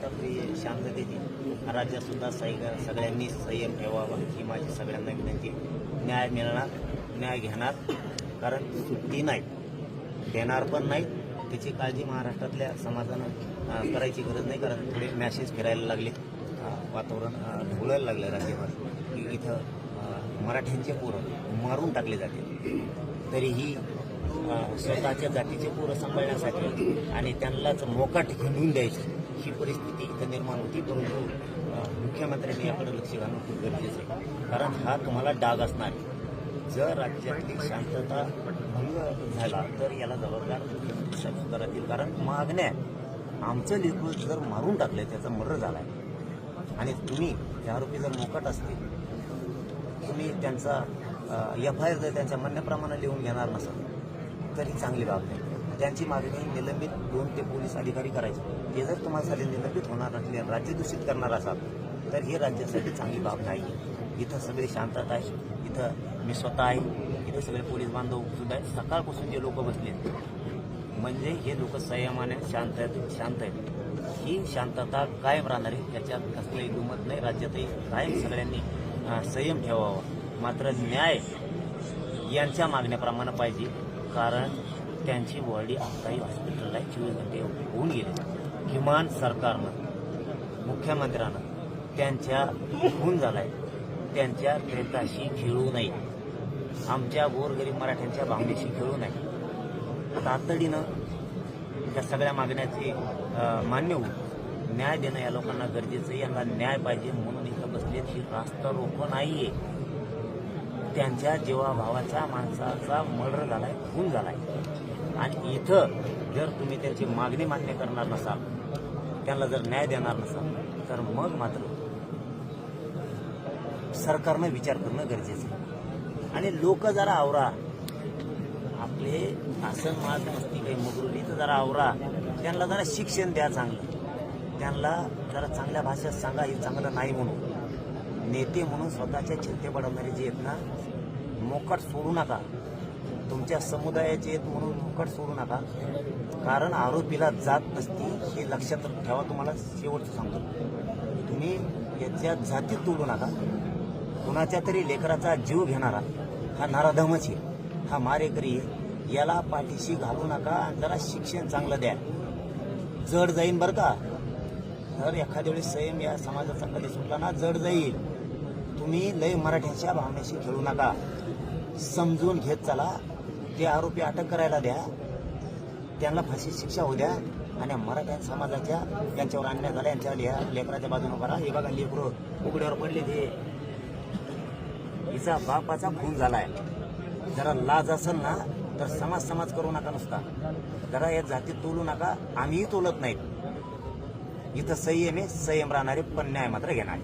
शांतता ती शांततेची राज्यातसुद्धा सैग सगळ्यांनी संयम ठेवावा ही माझी सगळ्यांना विनंती न्याय मिळणार न्याय घेणार कारण सुट्टी नाही. देणार पण नाही. त्याची काळजी महाराष्ट्रातल्या समाजानं करायची गरज नाही कारण थोडे मॅसेज फिरायला लागले. वातावरण अं, ढवळायला लागलं राज्यभर. की इथं मराठ्यांचे पोरं मारून टाकले जाते. तरीही स्वतःच्या जातीचे पोरं सांभाळण्यासाठी आणि त्यांनाच मोकाट हिंडून द्यायची. ही परिस्थिती इथं निर्माण होती परंतु मुख्यमंत्र्यांनी याकडे लक्ष घालणं खूप गरजेचं आहे. कारण हा तुम्हाला डाग असणार आहे. जर राज्यातली शांतता भंग झाला तर याला जबाबदार मुख्यमंत्री साहेब राहतील. कारण मागण्या आमचं लेकरू जर मारून टाकलं त्याचा मर्डर झालाय. आणि तुम्ही त्या आरोपी जर मोकाट असतील तुम्ही त्यांचा एफ आय आर जर त्यांच्या म्हणण्याप्रमाणे लिहून घेणार नसाल तर ही चांगली बाब नाही. त्यांची मागणी निलंबित दोन ते पोलीस अधिकारी करायचे. ते जर तुम्हाला निलंबित होणार नसले राज्य दूषित करणार असाल तर हे राज्यासाठी चांगली बाब नाही. इथं सगळे शांतता आहे इथं मी स्वतः आहे. इथं सगळे पोलीस बांधव सुद्धा आहेत. सकाळपासून जे लोक बसले म्हणजे हे लोक संयमाने शांत आहेत शांत आहेत. ही शांतता कायम राहणार आहे त्याच्यात कसलंही दुमत नाही. राज्यातही कायम सगळ्यांनी संयम ठेवावा. मात्र न्याय यांच्या मागण्याप्रमाणे पाहिजे. कारण त्यांची बॉडी आताही हॉस्पिटलला आहे चोवीस घंटे होऊन गेले. किमान सरकारनं मुख्यमंत्र्यानं त्यांच्या खून झालाय. त्यांच्या प्रेताशी खेळू नये. आमच्या गोरगरीब मराठ्यांच्या भावनेशी खेळू नये. तातडीनं त्या सगळ्या मागण्याचे मान्य होऊन न्याय देणं या लोकांना गरजेचं आहे. यांना न्याय पाहिजे म्हणून इथं बसलेत. ही रास्ता रोखो नाहीये. त्यांच्या जीवाभावाच्या माणसाचा मर्डर झालाय खून झालाय. आणि इथं जर तुम्ही त्यांची मागणी मान्य करणार नसाल त्यांना जर न्याय देणार नसाल तर मग मात्र सरकारनं विचार करणं गरजेचं आहे. आणि लोक जरा आवरा. आपले आसन माज मस्ती काही मगरुली तर जरा आवरा. त्यांना जरा शिक्षण द्या चांगलं. त्यांना जरा चांगल्या भाषेत सांगा हे चांगलं नाही म्हणून. नेते म्हणून स्वतःच्या चिंते पडवणारे जे आहेत ना मोकट सोडू नका. तुमच्या समुदायाचे आहेत म्हणून फुकट सोडू नका. कारण आरोपीला जात नसती हे लक्षात ठेवा. तुम्हाला शेवटचं सांगतो. तुम्ही याच्या जातीत तोडू नका. कुणाच्या तरी लेकराचा जीव घेणारा हा नाराधमच आहे. हा मारेकरी आहे. याला पाठीशी घालू नका आणि जरा शिक्षण चांगलं द्या. जड जाईन बरं का? जर एखाद्या वेळेस संयम या समाजाचा कधी सुटला ना जड जाईल. तुम्ही लय मराठ्यांच्या भावनेशी खेळू नका. समजून घेत चला. ते आरोपी अटक करायला द्या. त्यांना फाशी शिक्षा होऊ द्या आणि मराठा समाजाच्या यांच्यावर अन्याय झाला यांच्यावर लिहा लेकराच्या बाजूने करा हे बघा लेकरं उघड्यावर पडले ते. हिचा बापाचा खून झालाय. जरा लाज असेल ना तर समाज समाज करू नका नुसता. जरा या जातीत तोलू नका. आम्हीही तोलत नाहीत. इथं संयम आहे संयम राहणारे पण न्याय मात्र घेणार.